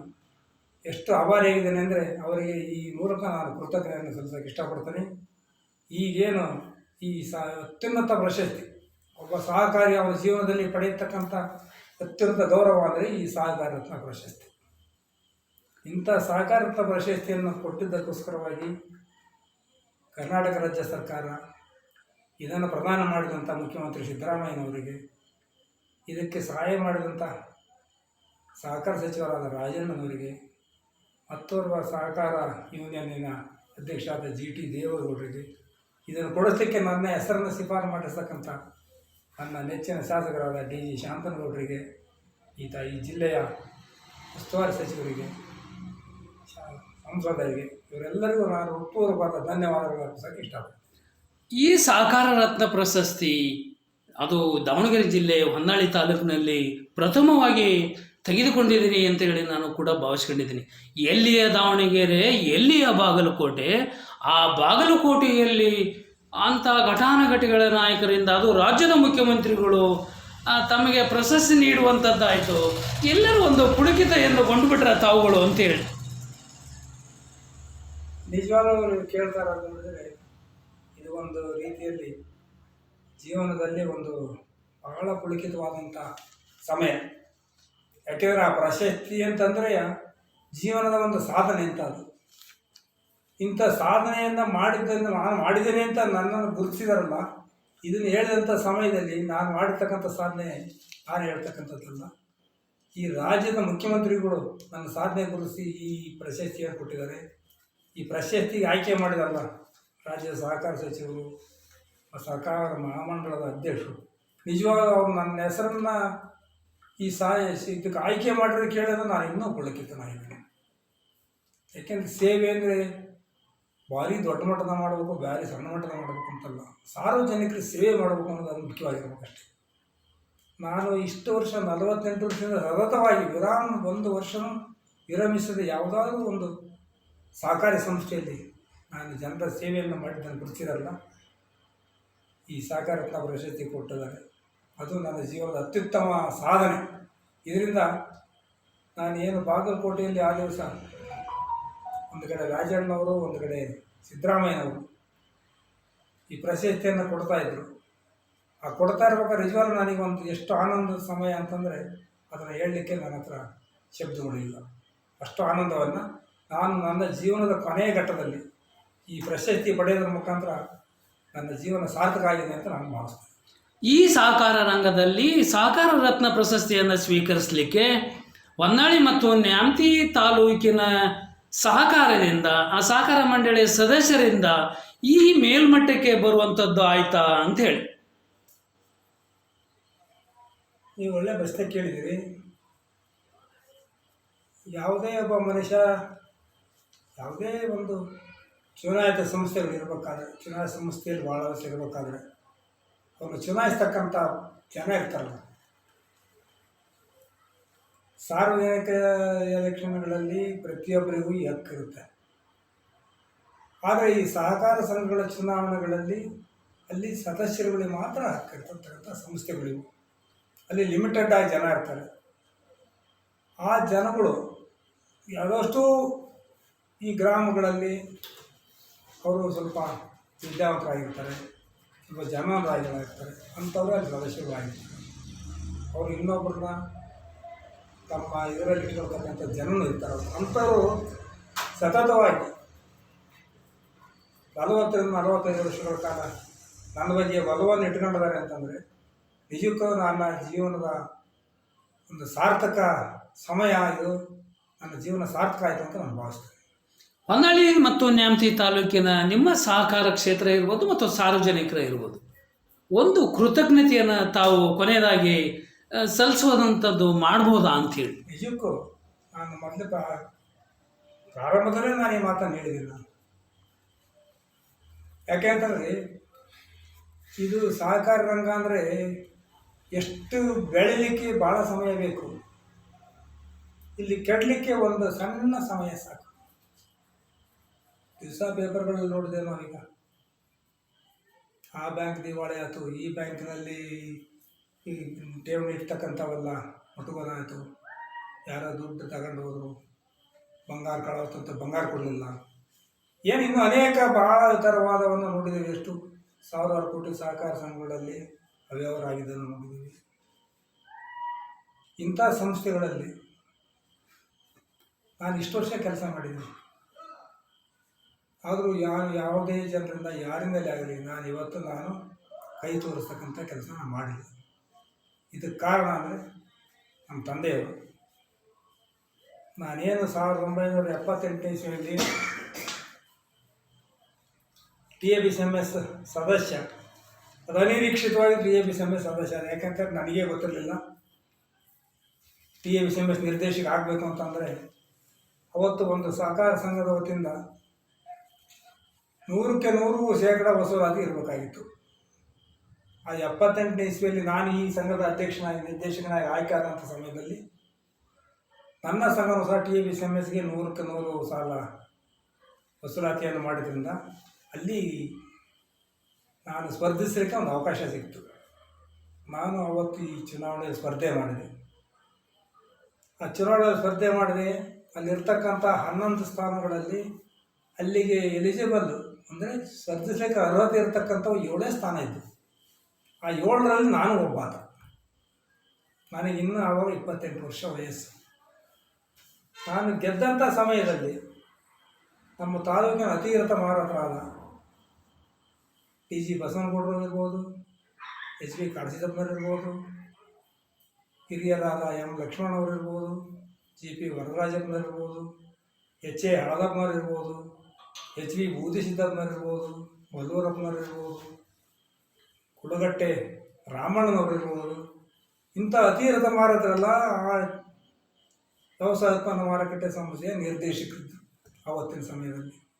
ಎಷ್ಟು ಆಭಾರಿಯಾಗಿದ್ದೇನೆ ಅಂದರೆ ಅವರಿಗೆ ಈ ಮೂಲಕ ನಾನು ಕೃತಜ್ಞತೆಯನ್ನು ಸಲ್ಲಿಸೋಕೆ ಇಷ್ಟಪಡ್ತೇನೆ. ಈಗೇನು ಈ ಸ ಅತ್ಯುನ್ನತ ಪ್ರಶಸ್ತಿ. ಒಬ್ಬ ಸಹಕಾರಿ ಅವರ ಜೀವನದಲ್ಲಿ ಪಡೆಯತಕ್ಕಂಥ ಅತ್ಯುನ್ನತ ಗೌರವ ಅಂದರೆ ಈ ಸಹಕಾರ ರತ್ನ ಪ್ರಶಸ್ತಿ. ಇಂಥ ಸಹಕಾರ ರತ್ನ ಪ್ರಶಸ್ತಿಯನ್ನು ಕೊಟ್ಟಿದ್ದಕ್ಕೋಸ್ಕರವಾಗಿ ಕರ್ನಾಟಕ ರಾಜ್ಯ ಸರ್ಕಾರ ಇದನ್ನು ಪ್ರದಾನ ಮಾಡಿದಂಥ ಮುಖ್ಯಮಂತ್ರಿ ಸಿದ್ದರಾಮಯ್ಯನವರಿಗೆ ಇದಕ್ಕೆ ಸಹಾಯ ಮಾಡಿದಂಥ ಸಹಕಾರ ಸಚಿವರಾದ ರಾಜಣ್ಣನವರಿಗೆ ಮತ್ತೋರ್ವ ಸಹಕಾರ ಯೂನಿಯನ್ನಿನ ಅಧ್ಯಕ್ಷರಾದ ಜಿ ಟಿ ದೇವೇಗೌಡರಿಗೆ ಇದನ್ನು ಕೊಡಿಸ್ಲಿಕ್ಕೆ ನನ್ನ ಹೆಸರನ್ನು ಶಿಫಾರು ಮಾಡಿರ್ತಕ್ಕಂಥ ನನ್ನ ನೆಚ್ಚಿನ ಶಾಸಕರಾದ ಡಿ ಜಿ ಶಾಂತನಗೌಡರಿಗೆ, ಈತ ಈ ಜಿಲ್ಲೆಯ ಉಸ್ತುವಾರಿ ಸಚಿವರಿಗೆ ಸಂಸದರಿಗೆ, ಇವರೆಲ್ಲರಿಗೂ ನಾನು ಹುಟ್ಟುಪೂರ್ವಕವಾದ ಧನ್ಯವಾದಗಳು ಸಹ ಇಷ್ಟಪಡ್ತೀನಿ ಈ ಸಹಕಾರ ರತ್ನ ಪ್ರಶಸ್ತಿ ಅದು ದಾವಣಗೆರೆ ಜಿಲ್ಲೆ ಹೊನ್ನಾಳಿ ತಾಲೂಕಿನಲ್ಲಿ ಪ್ರಥಮವಾಗಿ ತೆಗೆದುಕೊಂಡಿದ್ದೀನಿ ಅಂತ ಹೇಳಿ ನಾನು ಕೂಡ ಭಾವಿಸ್ಕೊಂಡಿದ್ದೀನಿ. ಎಲ್ಲಿಯ ದಾವಣಗೆರೆ, ಎಲ್ಲಿಯ ಬಾಗಲಕೋಟೆ, ಆ ಬಾಗಲಕೋಟೆಯಲ್ಲಿ ಅಂಥ ಘಟಾನುಘಟಿಗಳ ನಾಯಕರಿಂದ ಅದು ರಾಜ್ಯದ ಮುಖ್ಯಮಂತ್ರಿಗಳು ತಮಗೆ ಪ್ರಶಸ್ತಿ ನೀಡುವಂಥದ್ದಾಯಿತು ಎಲ್ಲರೂ ಒಂದು ಪುಡುಕಿತ ಎಂದು ಕೊಂಡುಬಿಟ್ರೆ ತಾವುಗಳು ಅಂತೇಳಿ. ನಿಜವಾಗ್ಲೂ ಕೇಳ್ತಾರೆ ಅಂತ ನೋಡಿದರೆ ಇದು ಒಂದು ರೀತಿಯಲ್ಲಿ ಜೀವನದಲ್ಲಿ ಒಂದು ಬಹಳ ಪುಳುಕಿತವಾದಂಥ ಸಮಯ. ಯಾಕೆಂದರೆ ಆ ಪ್ರಶಸ್ತಿ ಅಂತಂದರೆ ಜೀವನದ ಒಂದು ಸಾಧನೆ ಅಂತ ಅದು. ಇಂಥ ಸಾಧನೆಯನ್ನು ಮಾಡಿದ್ದನ್ನು ನಾನು ಮಾಡಿದ್ದೇನೆ ಅಂತ ನನ್ನನ್ನು ಗುರುತಿಸಿದಾರಲ್ಲ, ಇದನ್ನು ಹೇಳಿದಂಥ ಸಮಯದಲ್ಲಿ ನಾನು ಮಾಡಿರ್ತಕ್ಕಂಥ ಸಾಧನೆ ನಾನು ಹೇಳ್ತಕ್ಕಂಥದ್ದಲ್ಲ. ಈ ರಾಜ್ಯದ ಮುಖ್ಯಮಂತ್ರಿಗಳು ನನ್ನ ಸಾಧನೆ ಗುರುತಿಸಿ ಈ ಪ್ರಶಸ್ತಿಯನ್ನು ಕೊಟ್ಟಿದ್ದಾರೆ. ಈ ಪ್ರಶಸ್ತಿಗೆ ಆಯ್ಕೆ ಮಾಡಿದಾರಲ್ಲ, ರಾಜ್ಯದ ಸಹಕಾರ ಸಚಿವರು, ಸಹಕಾರ ಮಹಾಮಂಡಳದ ಅಧ್ಯಕ್ಷರು. ನಿಜವಾಗ್ಲೂ ಅವ್ರು ನನ್ನ ಹೆಸರನ್ನು ಈ ಸಾ ಇದಕ್ಕೆ ಆಯ್ಕೆ ಮಾಡಿದ್ರೆ ಕೇಳಿದ್ರೆ ನಾನು ಇನ್ನೂ ಪುಳಕಿತನಾಗಿದ್ದೇನೆ ಯಾಕೆಂದರೆ ಸೇವೆ ಅಂದರೆ ಭಾರಿ ದೊಡ್ಡ ಮಟ್ಟದ ಮಾಡಬೇಕು, ಭಾರಿ ಸಣ್ಣ ಮಟ್ಟದ ಮಾಡಬೇಕು ಅಂತಲ್ಲ, ಸಾರ್ವಜನಿಕರಿಗೆ ಸೇವೆ ಮಾಡಬೇಕು ಅನ್ನೋದು ಅದು ಮುಖ್ಯವಾಗಿರ್ಬೇಕು ಅಷ್ಟೇ ನಾನು ಇಷ್ಟು ವರ್ಷ, ನಲವತ್ತೆಂಟು ವರ್ಷದಿಂದ ಸತತವಾಗಿ ವಿರಾಮ ಒಂದು ವರ್ಷವೂ ವಿರಮಿಸದೆ ಯಾವುದಾದ್ರೂ ಒಂದು ಸಹಕಾರಿ ಸಂಸ್ಥೆಯಲ್ಲಿ ನಾನು ಜನರ ಸೇವೆಯನ್ನು ಮಾಡಿದ್ದನ್ನು ಗುರುತಿರಲ್ಲ ಈ ಸಹಕಾರತ್ನ ಪ್ರಶಸ್ತಿ ಕೊಟ್ಟಿದ್ದಾರೆ. ಅದು ನನ್ನ ಜೀವನದ ಅತ್ಯುತ್ತಮ ಸಾಧನೆ. ಇದರಿಂದ ನಾನು ಏನು ಬಾಗಲಕೋಟೆಯಲ್ಲಿ ಆ ದಿವಸ ಒಂದು ಕಡೆ ರಾಜಣ್ಣವರು, ಒಂದು ಕಡೆ ಸಿದ್ದರಾಮಯ್ಯನವರು ಈ ಪ್ರಶಸ್ತಿಯನ್ನು ಕೊಡ್ತಾ ಇದ್ರು. ಆ ಕೊಡ್ತಾ ಇರ್ಬೇಕಾದ್ರೆ ನಿಜವಾಗ್ಲೂ ನನಗೆ ಒಂದು ಎಷ್ಟು ಆನಂದದ ಸಮಯ ಅಂತಂದರೆ ಅದನ್ನು ಹೇಳಲಿಕ್ಕೆ ನನ್ನ ಹತ್ರ ಶಬ್ದಗಳಿಲ್ಲ ಅಷ್ಟು ಆನಂದವನ್ನು ನಾನು ನನ್ನ ಜೀವನದ ಕೊನೆಯ ಘಟ್ಟದಲ್ಲಿ ಈ ಪ್ರಶಸ್ತಿ ಪಡೆಯೋದ್ರ ಮುಖಾಂತರ ನನ್ನ ಜೀವನ ಸಾರ್ಥಕ ಆಗಿದೆ ಅಂತ ನಾನು ಭಾವಿಸ್ತೇನೆ. ಈ ಸಹಕಾರ ರಂಗದಲ್ಲಿ ಸಹಕಾರ ರತ್ನ ಪ್ರಶಸ್ತಿಯನ್ನು ಸ್ವೀಕರಿಸಲಿಕ್ಕೆ ಹೊನ್ನಾಳಿ ಮತ್ತು ನ್ಯಾಮತಿ ತಾಲೂಕಿನ ಸಹಕಾರದಿಂದ, ಆ ಸಹಕಾರ ಮಂಡಳಿಯ ಸದಸ್ಯರಿಂದ ಈ ಮೇಲ್ಮಟ್ಟಕ್ಕೆ ಬರುವಂಥದ್ದು ಆಯ್ತಾ ಅಂತ ಹೇಳಿ. ನೀವು ಒಳ್ಳೆ ಪ್ರಶ್ನೆ ಕೇಳಿದಿರಿ ಯಾವುದೇ ಒಬ್ಬ ಮನುಷ್ಯ ಯಾವುದೇ ಒಂದು ಚುನಾಯಿತ ಸಂಸ್ಥೆಗಳು ಇರಬೇಕಾದ್ರೆ, ಚುನಾಯಿತ ಸಂಸ್ಥೆಯಲ್ಲಿ ಭಾಳ ಇರಬೇಕಾದ್ರೆ, ಅವರು ಚುನಾಯಿಸ್ತಕ್ಕಂಥ ಜನ ಇರ್ತಾರಲ್ಲ. ಸಾರ್ವಜನಿಕ ಎಲೆಕ್ಷನ್ಗಳಲ್ಲಿ ಪ್ರತಿಯೊಬ್ಬರಿಗೂ ಹಕ್ಕಿರುತ್ತೆ ಆದರೆ ಈ ಸಹಕಾರ ಸಂಘಗಳ ಚುನಾವಣೆಗಳಲ್ಲಿ ಅಲ್ಲಿ ಸದಸ್ಯರುಗಳಿಗೆ ಮಾತ್ರ ಹಕ್ಕಿರ್ತಕ್ಕಂಥ ಸಂಸ್ಥೆಗಳಿವು. ಅಲ್ಲಿ ಲಿಮಿಟೆಡ್ ಆಗಿ ಜನ ಇರ್ತಾರೆ. ಆ ಜನಗಳು ಯಾವುದಷ್ಟು ಈ ಗ್ರಾಮಗಳಲ್ಲಿ ಅವರು ಸ್ವಲ್ಪ ವಿದ್ಯಾವಂತರಾಗಿರ್ತಾರೆ, ಸ್ವಲ್ಪ ಜನರಾಗಿರ್ತಾರೆ, ಅಂಥವ್ರು ಅಲ್ಲಿ ಸದಸ್ಯರಾಗಿರ್ತಾರೆ ಅವರು ಇನ್ನೊಬ್ಬರನ್ನ ತಮ್ಮ ಇದರಲ್ಲಿ ಇಟ್ಕೊಳ್ತಕ್ಕಂಥ ಜನರು ಇರ್ತಾರೆ. ಅಂಥವರು ಸತತವಾಗಿ ನಲವತ್ತರಿಂದ ನಲವತ್ತೈದು ವರ್ಷಗಳ ಕಾಲ ನನ್ನ ಬಗ್ಗೆ ಬಲವನ್ನು ಇಟ್ಕೊಂಡಿದ್ದಾರೆ ಅಂತಂದರೆ, ನಿಜಕ್ಕೂ ನನ್ನ ಜೀವನದ ಒಂದು ಸಾರ್ಥಕ ಸಮಯ ಇದು. ನನ್ನ ಜೀವನ ಸಾರ್ಥಕ ಆಯಿತು ಅಂತ ನಾನು ಭಾವಿಸ್ತೇನೆ. ಹೊನ್ನಾಳಿ ಮತ್ತು ನ್ಯಾಮತಿ ತಾಲೂಕಿನ ನಿಮ್ಮ ಸಹಕಾರ ಕ್ಷೇತ್ರ ಇರ್ಬೋದು ಮತ್ತು ಸಾರ್ವಜನಿಕರ ಇರ್ಬೋದು. ಒಂದು ಕೃತಜ್ಞತೆಯನ್ನು ತಾವು ಕೊನೆಯದಾಗಿ ಸಲ್ಲಿಸೋದಂಥದ್ದು ಮಾಡ್ಬೋದಾ ಅಂಥೇಳಿ ನಿಜಕ್ಕೂ ನಾನು ಮೊದಲು ಪ್ರಾ- ಪ್ರಾರಂಭದಲ್ಲೇ ನಾನು ಈ ಮಾತನ್ನು ಹೇಳಿದ್ದೀನಿ ಯಾಕೆ ಅಂತಂದರೆ, ಇದು ಸಹಕಾರ ರಂಗ ಅಂದರೆ ಎಷ್ಟು ಬೆಳಿಲಿಕ್ಕೆ ಭಾಳ ಸಮಯ ಬೇಕು. ಇಲ್ಲಿ ಕೆಡಲಿಕ್ಕೆ ಒಂದು ಸಣ್ಣ ಸಮಯ ಸಾಕು. ದಿವಸ ಪೇಪರ್ಗಳಲ್ಲಿ ನೋಡಿದೆ ನಾವೀಗ. ಆ ಬ್ಯಾಂಕ್ ದಿವಾಳಿ ಆಯಿತು, ಈ ಬ್ಯಾಂಕ್ನಲ್ಲಿ ಈ ಠೇವಣಿ ಇರ್ತಕ್ಕಂಥವೆಲ್ಲ ಮುಟುಗೋಲಾಯಿತು ಯಾರೋ ದುಡ್ಡು ತಗೊಂಡು ಹೋದರು. ಬಂಗಾರ ಕಳವತ್ತಂತ ಬಂಗಾರ ಕೊಡಲಿಲ್ಲ. ಏನು ಇನ್ನೂ ಅನೇಕ ಬಹಳ ಥರವಾದವನ್ನು ನೋಡಿದ್ದೀವಿ ಎಷ್ಟು ಸಾವಿರಾರು ಕೋಟಿ ಸಹಕಾರ ಸಂಘಗಳಲ್ಲಿ ಅವ್ಯವಹಾರ ಆಗಿದ್ದನ್ನು ನೋಡಿದ್ದೀವಿ ಇಂಥ ಸಂಸ್ಥೆಗಳಲ್ಲಿ ನಾನು ಇಷ್ಟು ವರ್ಷ ಕೆಲಸ ಮಾಡಿದ್ದೀನಿ. ಆದರೂ ಯಾರು ಯಾವುದೇ ಜನರಿಂದ ಯಾರಿಂದಲೇ ಆಗಲಿ ನಾನು ಇವತ್ತು ನಾನು ಕೈ ತೋರಿಸ್ತಕ್ಕಂಥ ಕೆಲಸ ನಾನು ಮಾಡಿಲ್ಲ. ಇದಕ್ಕೆ ಕಾರಣ ಅಂದರೆ ನಮ್ಮ ತಂದೆಯವರು. ನಾನೇನು ಸಾವಿರದ ಒಂಬೈನೂರ ಎಪ್ಪತ್ತೆಂಟನೇ ಇಸ್ವಿಯಲ್ಲಿ T A B C S ಸದಸ್ಯ, ಅದು ಅನಿರೀಕ್ಷಿತವಾಗಿ T A B C S ಸದಸ್ಯ. ಯಾಕಂತಂದ್ರೆ ನನಗೇ ಗೊತ್ತಿರಲಿಲ್ಲ. T A B C S ನಿರ್ದೇಶಕ ಆಗಬೇಕು ಅಂತಂದರೆ ಅವತ್ತು ಒಂದು ಸಹಕಾರ ಸಂಘದ ವತಿಯಿಂದ ನೂರಕ್ಕೆ ನೂರು ಶೇಕಡ ವಸೂಲಾತಿ ಇರಬೇಕಾಗಿತ್ತು. ಆ ಎಪ್ಪತ್ತೆಂಟನೇ ಇಸ್ವಿಯಲ್ಲಿ ನಾನು ಈ ಸಂಘದ ಅಧ್ಯಕ್ಷನಾಗಿ, ನಿರ್ದೇಶಕನಾಗಿ ಆಯ್ಕೆ ಆದಂಥ ಸಮಯದಲ್ಲಿ ನನ್ನ ಸಂಘವು ಹೊಸ ಟಿ ಬಿ ಸಿ ಎಂ ಎಸ್ಗೆ ನೂರಕ್ಕೆ ನೂರು ಸಾಲ ವಸೂಲಾತಿಯನ್ನು ಮಾಡಿದ್ರಿಂದ ಅಲ್ಲಿ ನಾನು ಸ್ಪರ್ಧಿಸಲಿಕ್ಕೆ ಒಂದು ಅವಕಾಶ ಸಿಕ್ತು ನಾನು ಅವತ್ತು ಈ ಚುನಾವಣೆ ಸ್ಪರ್ಧೆ ಮಾಡಿದೆ. ಆ ಚುನಾವಣೆ ಸ್ಪರ್ಧೆ ಮಾಡಿದೆ, ಅಲ್ಲಿರ್ತಕ್ಕಂಥ ಹನ್ನೊಂದು ಸ್ಥಾನಗಳಲ್ಲಿ ಅಲ್ಲಿಗೆ ಎಲಿಜಿಬಲ್ ಅಂದರೆ ಸ್ಪರ್ಧಿಸಲಿಕ್ಕೆ ಅರ್ಹತೆ ಇರತಕ್ಕಂಥವು ಏಳೇ ಸ್ಥಾನ ಇದ್ದು. ಆ ಏಳರಲ್ಲಿ ನಾನು ಒಬ್ಬ ಆತ ನನಗೆ ಇನ್ನೂ ಆವಾಗ ಇಪ್ಪತ್ತೆಂಟು ವರ್ಷ ವಯಸ್ಸು. ನಾನು ಗೆದ್ದಂಥ ಸಮಯದಲ್ಲಿ ನಮ್ಮ ತಾಲೂಕಿನ ಅತಿರಥ ಮಾರಾಟರಾದ ಟಿ ಜಿ ಬಸವನಗೌಡರು ಇರ್ಬೋದು ಎಚ್ ಬಿ ಇರ್ಬೋದು ಹಿರಿಯರಾದ ಎಂ ಲಕ್ಷ್ಮಣವ್ರು ಇರ್ಬೋದು ಜಿ ಪಿ ವರದರಾಜಪ್ಪನವ್ರು ಇರ್ಬೋದು ಎಚ್ ಎ ಹಳದಪ್ಪನವ್ರು ಇರ್ಬೋದು ಎಚ್ ವಿ ಬೂದಿ ಸಿದ್ದಪ್ಪನವ್ರು ಇರ್ಬೋದು ಮಲ್ಲೂರಪ್ಪನವ್ರು ಇರ್ಬೋದು ಕುಳಗಟ್ಟೆ ರಾಮಣ್ಣನವರಿರ್ಬೋದು ಇಂಥ ಅತಿರಥ ಮಾರತರೆಲ್ಲ ಆ ವ್ಯವಸಾಯ ಉತ್ಪನ್ನ ಮಾರುಕಟ್ಟೆ ಸಮಸ್ಯೆ ನಿರ್ದೇಶಕರಿದ್ದರು ಆವತ್ತಿನ ಸಮಯದಲ್ಲಿ.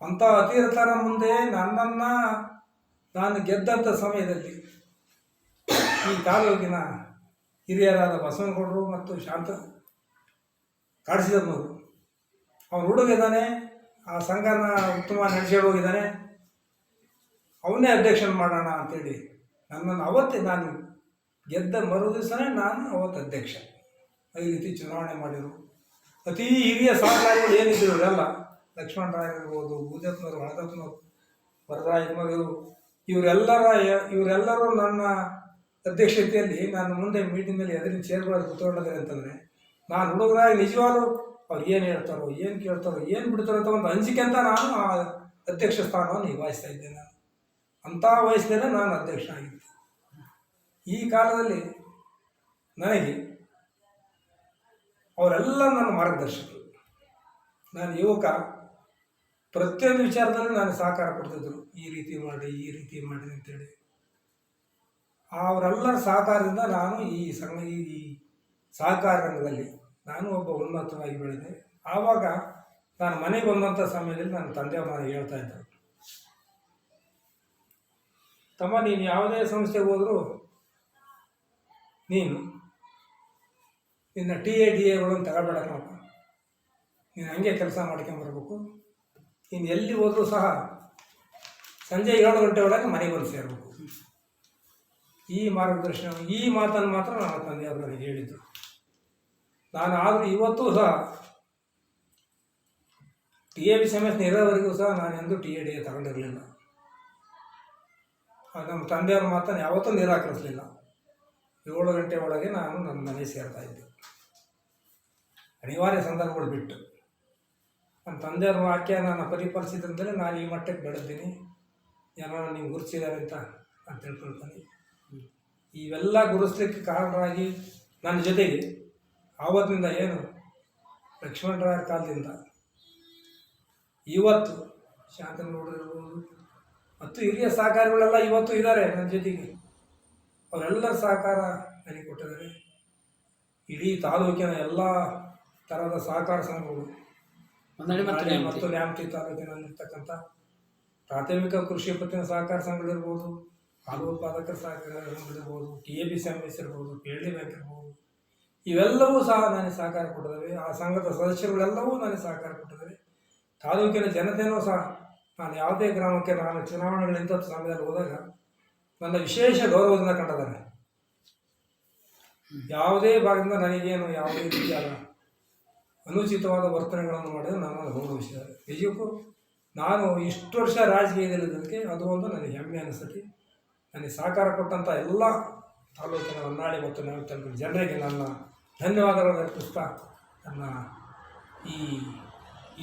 ಅಂಥ ಅತಿರಥರ ಮುಂದೆ ನನ್ನನ್ನು ನಾನು ಗೆದ್ದಂಥ ಸಮಯದಲ್ಲಿ ಈ ತಾಲೂಕಿನ ಹಿರಿಯರಾದ ಬಸವನಗೌಡರು ಮತ್ತು ಶಾಂತ ಕಾಡಿಸಿದವರು. ಅವನು ಹುಡುಗಿದ್ದಾನೆ ಆ ಸಂಘನ ಉತ್ತಮ ನಡೆಸಿಕೊಂಡು ಹೋಗಿದ್ದಾನೆ. ಅವನ್ನೇ ಅಧ್ಯಕ್ಷನ ಮಾಡೋಣ ಅಂತೇಳಿ ನನ್ನನ್ನು ಅವತ್ತೇ ನಾನು ಗೆದ್ದ ಮರು ದಿವಸನೇ ನಾನು ಅವತ್ತು ಅಧ್ಯಕ್ಷ. ಈ ರೀತಿ ಚುನಾವಣೆ ಮಾಡಿದರು ಅತಿ ಹಿರಿಯ ಸಹಕಾರಿಗಳು ಏನಿದ್ರು ಇವರೆಲ್ಲ, ಲಕ್ಷ್ಮಣ ರಾಯ್ ಇರ್ಬೋದು ಬೂದಪ್ಪನವರು ಹಳದಪ್ಪನವರು ವರದರಾಜನವರು ಇವರೆಲ್ಲರ ಇವರೆಲ್ಲರೂ ನನ್ನ ಅಧ್ಯಕ್ಷತೆಯಲ್ಲಿ ನಾನು ಮುಂದೆ ಮೀಟಿಂಗಲ್ಲಿ ಎದುರಿನ ಚೇರ್ಗಳಲ್ಲಿ ಕೂತ್ಕೊಂಡಿದ್ದಾರೆ ಅಂತಂದರೆ, ನಾನು ಹುಡುಗರಾಗಿ ನಿಜವಾಗ್ಲೂ ಅವ್ರು ಏನು ಹೇಳ್ತಾರೋ, ಏನು ಕೇಳ್ತಾರೋ, ಏನು ಬಿಡ್ತಾರೋ ಅಂತ ಒಂದು ಅಂಜಿಕೆ ಅಂತ ನಾನು ಆ ಅಧ್ಯಕ್ಷ ಸ್ಥಾನವನ್ನು ನಿಭಾಯಿಸ್ತಾ ಇದ್ದೇನೆ ಅಂಥ ವಯಸ್ಸಿನ ನಾನು ಅಧ್ಯಕ್ಷ ಆಗಿದ್ದೆ. ಈ ಕಾಲದಲ್ಲಿ ನನಗೆ ಅವರೆಲ್ಲ ನನ್ನ ಮಾರ್ಗದರ್ಶಕರು. ನಾನು ಯುವಕ, ಪ್ರತಿಯೊಂದು ವಿಚಾರದಲ್ಲೂ ನಾನು ಸಹಕಾರ ಕೊಡ್ತಿದ್ದರು ಈ ರೀತಿ ಮಾಡಿ, ಈ ರೀತಿ ಮಾಡಿ ಅಂತೇಳಿ. ಅವರೆಲ್ಲರ ಸಹಕಾರದಿಂದ ನಾನು ಈ ಸಂಘ, ಈ ಸಹಕಾರ ರಂಗದಲ್ಲಿ ನಾನು ಒಬ್ಬ ಉನ್ನತವಾಗಿ ಬೆಳೆದೆ. ಆವಾಗ ನಾನು ಮನೆಗೆ ಬಂದಂಥ ಸಮಯದಲ್ಲಿ ನನ್ನ ತಂದೆ ಮನೆಗೆ ಹೇಳ್ತಾ ಇದ್ದರು ತಮ್ಮ ನೀನು ಯಾವುದೇ ಸಂಸ್ಥೆಗೆ ಹೋದರೂ ನೀನು ನಿನ್ನ ಟಿ ಎ, ಡಿ ಎಗಳನ್ನು ತಗೋಬೇಡ ಕಣಪ್ಪ. ನೀನು ಹಂಗೆ ಕೆಲಸ ಮಾಡ್ಕೊಂಬರ್ಬೇಕು. ನೀನು ಎಲ್ಲಿ ಹೋದರೂ ಸಹ ಸಂಜೆ ಏಳು ಗಂಟೆ ಒಳಗೆ ಮನೆಗೆ ಬಂದು ಸೇರಬೇಕು. ಈ ಮಾರ್ಗದರ್ಶನ, ಈ ಮಾತನ್ನು ಮಾತ್ರ ನನ್ನ ತಂದೆಯವರು ನನಗೆ ಹೇಳಿದ್ದು ನಾನು ಆದರೂ ಇವತ್ತೂ ಸಹ ಟಿ ಎ ಬಿ ಸಮೇತ ಇರೋವರೆಗೂ ಸಹ ನಾನು ಟಿ ಎ, ಡಿ ಎ ತಗೊಂಡಿರಲಿಲ್ಲ. ನಮ್ಮ ತಂದೆಯವ್ರ ಮಾತನ್ನು ಯಾವತ್ತೂ ನಿರಾಕರಿಸಲಿಲ್ಲ. ಏಳು ಗಂಟೆ ಒಳಗೆ ನಾನು ನನ್ನ ಮನೆ ಸೇರ್ತಾ ಇದ್ದೆ. ಅನಿವಾರ್ಯ ಸಂದರ್ಭಗಳು ಬಿಟ್ಟು. ನನ್ನ ತಂದೆಯವ್ರ ವಾಕ್ಯ ನಾನು ಪರಿಪಾಲಿಸಿದಂದರೆ ನಾನು ಈ ಮಟ್ಟಕ್ಕೆ ಬೆಳೆದ್ದೀನಿ ಏನೋ ನೀವು ಗುರುತಿಸಿದ್ದಾರೆ ಅಂತ ನಾನು ತಿಳ್ಕೊಳ್ತೀನಿ. ಇವೆಲ್ಲ ಗುರುಸ್ಲಿಕ್ಕೆ ಕಾರಣರಾಗಿ ನನ್ನ ಜೊತೆಗೆ ಆವತ್ತಿನಿಂದ ಏನು ಲಕ್ಷ್ಮಣರಾಯರ ಕಾಲದಿಂದ ಇವತ್ತು ಶಾಂತನಗೌಡರು ಇರ್ಬೋದು ಮತ್ತು ಹಿರಿಯ ಸಹಕಾರಿಗಳೆಲ್ಲ ಇವತ್ತು ಇದ್ದಾರೆ ನನ್ನ ಜೊತೆಗೆ. ಅವರೆಲ್ಲರ ಸಹಕಾರ ನನಗೆ ಕೊಟ್ಟಿದ್ದಾರೆ. ಇಡೀ ತಾಲೂಕಿನ ಎಲ್ಲ ಥರದ ಸಹಕಾರ ಸಂಘಗಳು. ಮತ್ತು. ಮತ್ತು ತಾಲೂಕಿನಲ್ಲಿರ್ತಕ್ಕಂಥ ಪ್ರಾಥಮಿಕ ಕೃಷಿ ಪತ್ತಿನ ಸಹಕಾರ ಸಂಘಗಳಿರ್ಬೋದು ಹಾಲು ಉತ್ಪಾದಕರ ಸಹಕಾರ ಸಂಘಗಳಿರ್ಬೋದು T A B C M S ಇರ್ಬೋದು ಪಿ ಎಲ್ ಡಿ ಬ್ಯಾಂಕ್ ಇರ್ಬೋದು ಇವೆಲ್ಲವೂ ಸಹ ನನಗೆ ಸಹಕಾರ ಕೊಟ್ಟಿದ್ದಾವೆ. ಆ ಸಂಘದ ಸದಸ್ಯರುಗಳೆಲ್ಲವೂ ನನಗೆ ಸಹಕಾರ ಕೊಟ್ಟಿದ್ದಾರೆ. ತಾಲೂಕಿನ ಜನತೆಯೂ ಸಹ ನಾನು ಯಾವುದೇ ಗ್ರಾಮಕ್ಕೆ ನಾನು ಚುನಾವಣೆಗಳು ನಿಂತ ಸಮಯದಲ್ಲಿ ಹೋದಾಗ ನನ್ನ ವಿಶೇಷ ಗೌರವದಿಂದ ಕಂಡಿದ್ದಾರೆ. ಯಾವುದೇ ಭಾಗದಿಂದ ನನಗೇನು ಯಾವುದೇ ರೀತಿಯಾದ ಅನುಚಿತವಾದ ವರ್ತನೆಗಳನ್ನು ಮಾಡಿದ್ರೆ ಹೋಗುವ ಗೌರವಿಸಿದ್ದಾರೆ ನಿಜಕ್ಕೂ ನಾನು ಇಷ್ಟು ವರ್ಷ ರಾಜಕೀಯದಲ್ಲಿದ್ದದಕ್ಕೆ ಅದು ಒಂದು ನನಗೆ ಹೆಮ್ಮೆ ಅನಿಸ್ತತಿ ನನಗೆ ಸಹಕಾರ ಕೊಟ್ಟಂಥ ಎಲ್ಲ ತಾಲೂಕಿನ ಹೊನ್ನಾಳಿ ಮತ್ತು ನಾವು ಜನರಿಗೆ ನನ್ನ ಧನ್ಯವಾದಗಳನ್ನು ಅರ್ಪಿಸ್ತಾ ನನ್ನ ಈ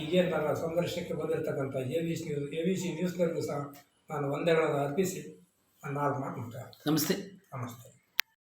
ಈಗೇನು ನನ್ನ ಸಂದರ್ಶನಕ್ಕೆ ಬಂದಿರತಕ್ಕಂಥ A V C news A V C ನ್ಯೂಸ್ನವರಿಗೂ ಸಹ ನಾನು ವಂದನೆಗಳನ್ನು ಅರ್ಪಿಸಿ ನಾಲ್ಕು ಮಾತು ನಮಸ್ತೆ. ನಮಸ್ತೆ.